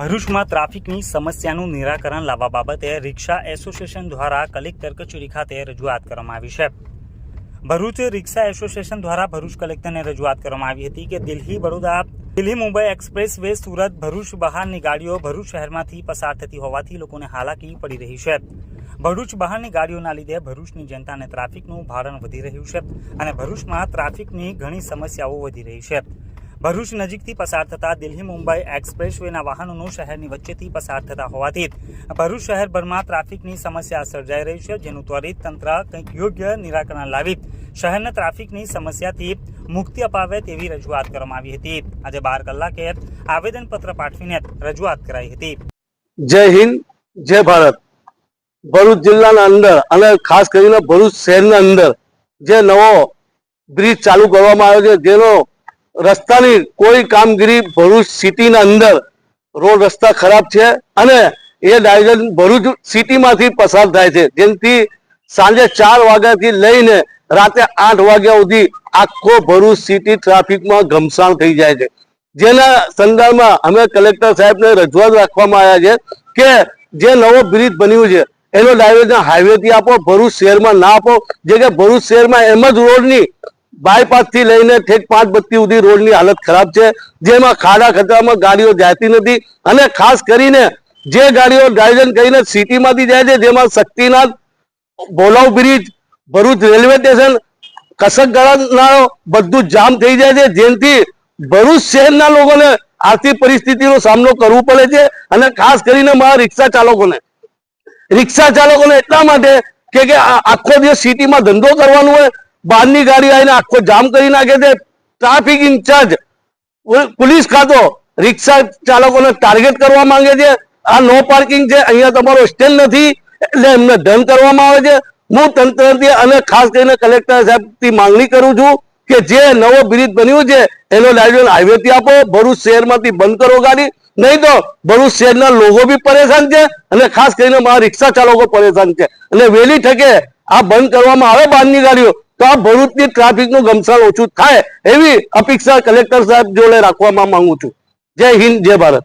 ભરૂચમાં ટ્રાફિકની સમસ્યાનું નિરાકરણ લાવવા બાબતે રિક્ષા એસોસિએશન દ્વારા કલેક્ટર કચેરી ખાતે રજૂઆત કરવામાં આવી છે. ભરૂચ રિક્ષા એસોસિએશન દ્વારા ભરૂચ કલેક્ટરને રજૂઆત કરવામાં આવી હતી કે દિલ્હી બરોડા, દિલ્હી મુંબઈ એક્સપ્રેસ વે સુરત ભરૂચ બહારની ગાડીઓ ભરૂચ શહેરમાંથી પસાર થતી હોવાથી લોકોને હાલાકી પડી રહી છે. ભરૂચ બહારની ગાડીઓના લીધે ભરૂચની જનતાને ટ્રાફિકનું ભારણ વધી રહ્યું છે અને ભરૂચમાં ટ્રાફિકની ઘણી સમસ્યાઓ વધી રહી છે. ભરૂચ નજીકથી પસાર થતા દિલ્હી મુંબઈ એક્સપ્રેસ વેના વાહનોનું શહેરની વચ્ચેથી પસાર થતા હોવાથી ભરૂચ શહેરભરમાં ટ્રાફિકની સમસ્યા સર્જાઈ રહી છે, જેનું ત્વરિત તંત્ર કંઈક યોગ્ય નિરાકરણ લાવી શહેરને ટ્રાફિકની સમસ્યાથી મુક્તિ અપાવે તેવી રજૂઆત કરવામાં આવી હતી. આજે બાર કલાકે આવેદનપત્ર પાઠવીને રજૂઆત કરાઈ હતી. જય હિન્દ, જય ભારત. ભરૂચ જિલ્લાના અંદર અને ખાસ કરીને ભરૂચ શહેરના અંદર જે નવો બ્રિજ ચાલુ કરવામાં આવ્યો છે, જેનો રસ્તાની કોઈ કામગીરી ભરૂચ સિટીના અંદર રોડ રસ્તા ખરાબ છે અને એ ડાયજન ભરૂચ સિટીમાંથી પસાર થાય છે. જેમથી સાંજે ચાર વાગ્યાથી લઈને રાતે આઠ વાગ્યા સુધી આખો ભરૂચ સિટી ટ્રાફિકમાં ઘમસાણ થઈ જાય છે. જેના સંદર્ભમાં અમે કલેક્ટર સાહેબને રજૂઆત રાખવામાં આવ્યા છે કે જે નવો બ્રિજ બન્યું છે, એનો ડાયવર્જન હાઈવેથી આપો, ભરૂચ શહેરમાં ના આપો. જે કે ભરૂચ શહેરમાં એમ જ રોડની બાયપાસથી લઈને ઠેક પાંચ બત્તી સુધી રોડની હાલત ખરાબ છે. જેમાં ખાડા ખતરામાં ગાડીઓ જાતી નથી અને ખાસ કરીને જે ગાડીઓ ડ્રાઇવન કરીને સિટીમાંથી જાય છે, જેમાં શક્તિનાથ બોલાવ બ્રિજ, ભરૂચ રેલવે સ્ટેશન કસક ગળાનાળો બધું જામ થઈ જાય છે. જેનાથી ભરૂચ શહેરના લોકોને આર્થિક પરિસ્થિતિનો સામનો કરવો પડે છે અને ખાસ કરીને મારા રિક્ષા ચાલકોને. રિક્ષા ચાલકોને એટલા માટે કે આખો દિવસ સિટીમાં ધંધો કરવાનો હોય બહારની ગાડી આવીને આખો જામ કરી નાખે છે. ટ્રાફિક ઇન્ચાર્જ પોલીસ ખાતો. રિક્ષા ચાલકોને ટાર્ગેટ કરવા માંગે છે. આ નો પાર્કિંગ છે. અહીંયા તમારો સ્ટેન્ડ નથી. એટલે એમને દંડ કરવામાં આવે છે. હું તંત્રથી અને ખાસ કરીને કલેક્ટર સાહેબથી માંગણી કરું છું કે જે નવો બ્રિજ બન્યું છે, એનો ડાયવર્ઝન હાઈવે થી આપો. ભરૂચ શહેરમાંથી બંધ કરો ગાડી. નહીં તો ભરૂચ શહેરના લોકો બી પરેશાન છે અને ખાસ કરીને મારા રિક્ષા ચાલકો પરેશાન છે. અને વહેલી ઠકે આ બંધ કરવામાં આવે બહારની ગાડીઓ. તો આ ભરૂચની ટ્રાફિકનું ગમસાણ ઓછું થાય એવી અપેક્ષા કલેક્ટર સાહેબ જોડે રાખવામાં માંગુ છું. જય હિન્દ, જય ભારત.